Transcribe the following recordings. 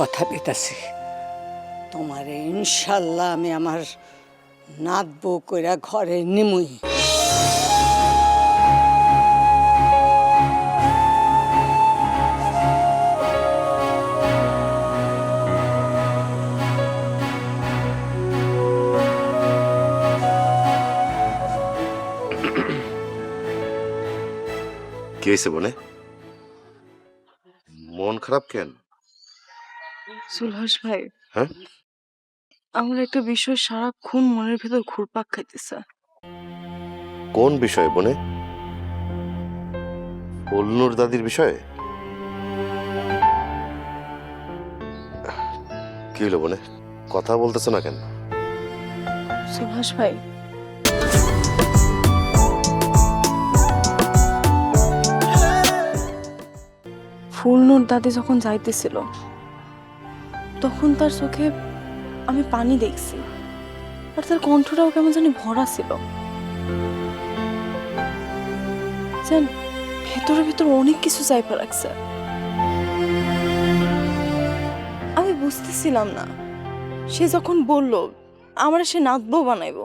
কথা দিতেছি। তোমারে ইনশাল্লাহ আমি আমার নাত বউ কইরা ঘরে নিমুই। কি হয়েছে বনে মন খারাপ কেন? সুলহাস ভাই। হ্যাঁ? আমার একটা বিষয় সারাক্ষণ মনের ভেতর ঘুরপাক খাইতেছে। কোন বিষয়ে বনে? অল্নুর দাদির বিষয়ে? কি হলো বনে? কথা বলতেছো না কেন? সুলহাস ভাই। ফুলনুর দাদি যখন যাইতেছিল তখন তার চোখে আমি পানি দেখছি। আর তার কণ্ঠটাও কেমন জানি ভরা ছিল। যেন ভেতরে ভেতরে অনেক কিছু চাইপা রাখছে আমি বুঝতেছিলাম না। সে যখন বলল, আমার সে নাচবো বানাইবো,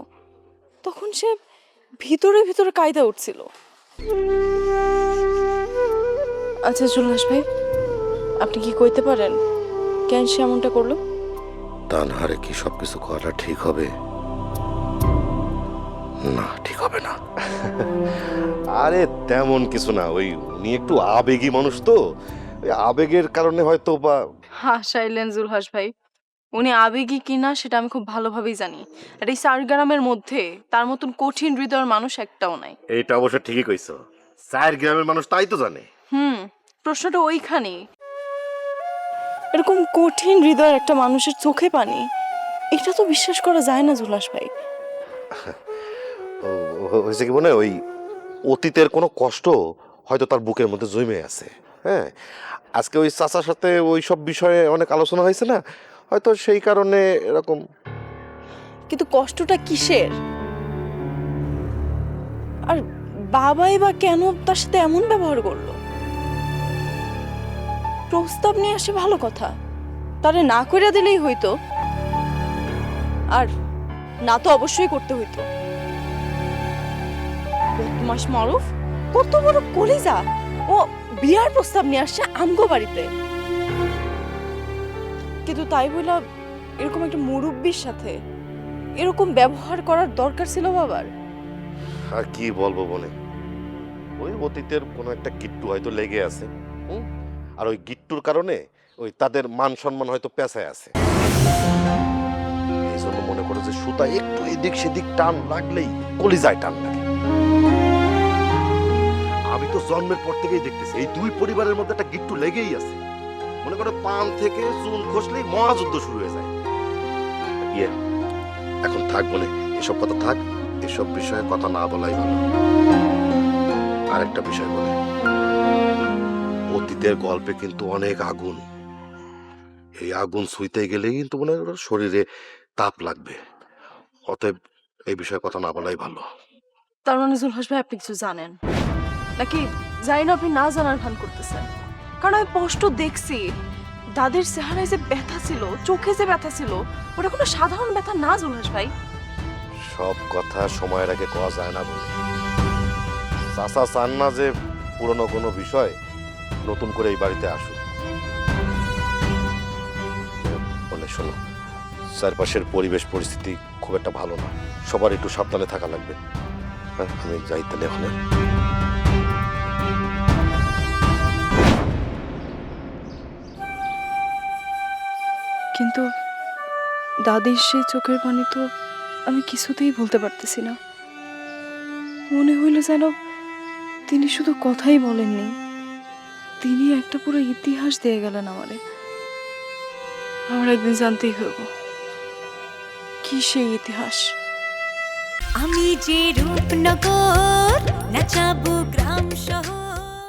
তখন সে ভিতরে ভিতরে কায়দা উঠছিল। আচ্ছা জুলহাস ভাই, আপনি কি কইতে পারেন? কেন সে এমনটা করল? তানহারে কি সবকিছু করা ঠিক হবে? না ঠিক হবে না। আরে তেমন কিছু না ওই উনি একটু আবেগী মানুষ তো। ওই আবেগের কারণে হয়তো বা হাসাইলেন জুলহাস ভাই উনি আবেগী কিনা সেটা আমি খুব ভালোভাবেই জানি। আর এই সারগ্রামের মধ্যে তার মতন কঠিন হৃদয়ের মানুষ একটাও নাই। এটা অবশ্য ঠিকই কইছো। চার গ্রামের মানুষ তাই তো জানে। হুম প্রশ্নটা ওইখানে এরকম কঠিন হৃদয়ের একটা মানুষের চোখে পানি এটা তো বিশ্বাস করা যায় না জুলাস ভাই। হয়েছে কি মনে ওই অতীতের কোনো কষ্ট হয়তো তার বুকের মধ্যে জমে আছে হ্যাঁ? আজকে ওই চাচার সাথে ওই সব বিষয়ে অনেক আলোচনা হয়েছে না? হয়তো সেই কারণে এরকম। কিন্তু কষ্টটা কিসের? আর বাবাই বা কেন তার সাথে এমন ব্যবহার করল? প্রস্তাব নিয়ে আসে ভালো কথা। তারে না করে দিলেই হইতো। আর না তো অবশ্যই করতে হইতো। বদমাস মারুফ, কত বড় কলিজা। ও বিয়ার প্রস্তাব নিয়ে আসছে আমগো বাড়িতে। কিন্তু তাই বইলা এরকম একটা মুরব্বির সাথে এরকম ব্যবহার করার দরকার ছিল বাবার। আর কি বলব বলে ওই অতীতের কোনো একটা কিট্টু হয়তো লেগে আছে? আর ওই গিট্টুর কারণে ওই তাদের মান সম্মান হয়তো পেঁচায় আছে। এই জন্য মনে করো যে সুতা একটু এদিক সেদিক টান লাগলেই কলিজায় টান লাগে। আমি তো জন্মের পর থেকেই দেখতেছি, এই দুই পরিবারের মধ্যে একটা গিট্টু লেগেই আছে। মনে করো পান থেকে চুন খসলেই মহাযুদ্ধ শুরু হয়ে যায়। ইয়ে এখন থাক বলে, এসব কথা থাক, এসব বিষয়ে কথা না বলাই ভালো। আরেকটা বিষয় বলে। অতীতের গল্পে কিন্তু অনেক আগুন। এই আগুন ছুঁইতে গেলেই কিন্তু মনে হয় শরীরে তাপ লাগবে। অতএব এই বিষয়ে কথা না বলাই ভালো। তার মানে জুলহাস ভাই আপনি কিছু জানেন? নাকি জানি না আপনি না জানার ভান করতেছেন? কারণ আমি স্পষ্ট দেখছি দাদির চেহারায় যে ব্যথা ছিল চোখে যে ব্যথা ছিল ওটা কোনো সাধারণ ব্যথা না জুলহাস ভাই। সব কথা সময়ের আগে কওয়া যায় না বলে। চাচা চান না যে পুরনো কোনো বিষয় নতুন করে এই বাড়িতে আসুক। বলে শোনো, চারপাশের পরিবেশ পরিস্থিতি খুব একটা ভালো না। সবার একটু সাবধানে থাকা লাগবে। হ্যাঁ আমি যাই তাহলে ওখানে কিন্তু দাদির সেই চোখের পানি তো আমি কিছুতেই ভুলতে পারতেছি না। মনে হইল যেন তিনি শুধু কথাই বলেননি। তিনি একটা পুরো ইতিহাস দিয়ে গেলেন আমারে। আমার একদিন জানতেই হইব, কি সেই ইতিহাস? আমি যে রূপনগর, নাচাবো গ্রাম শহর।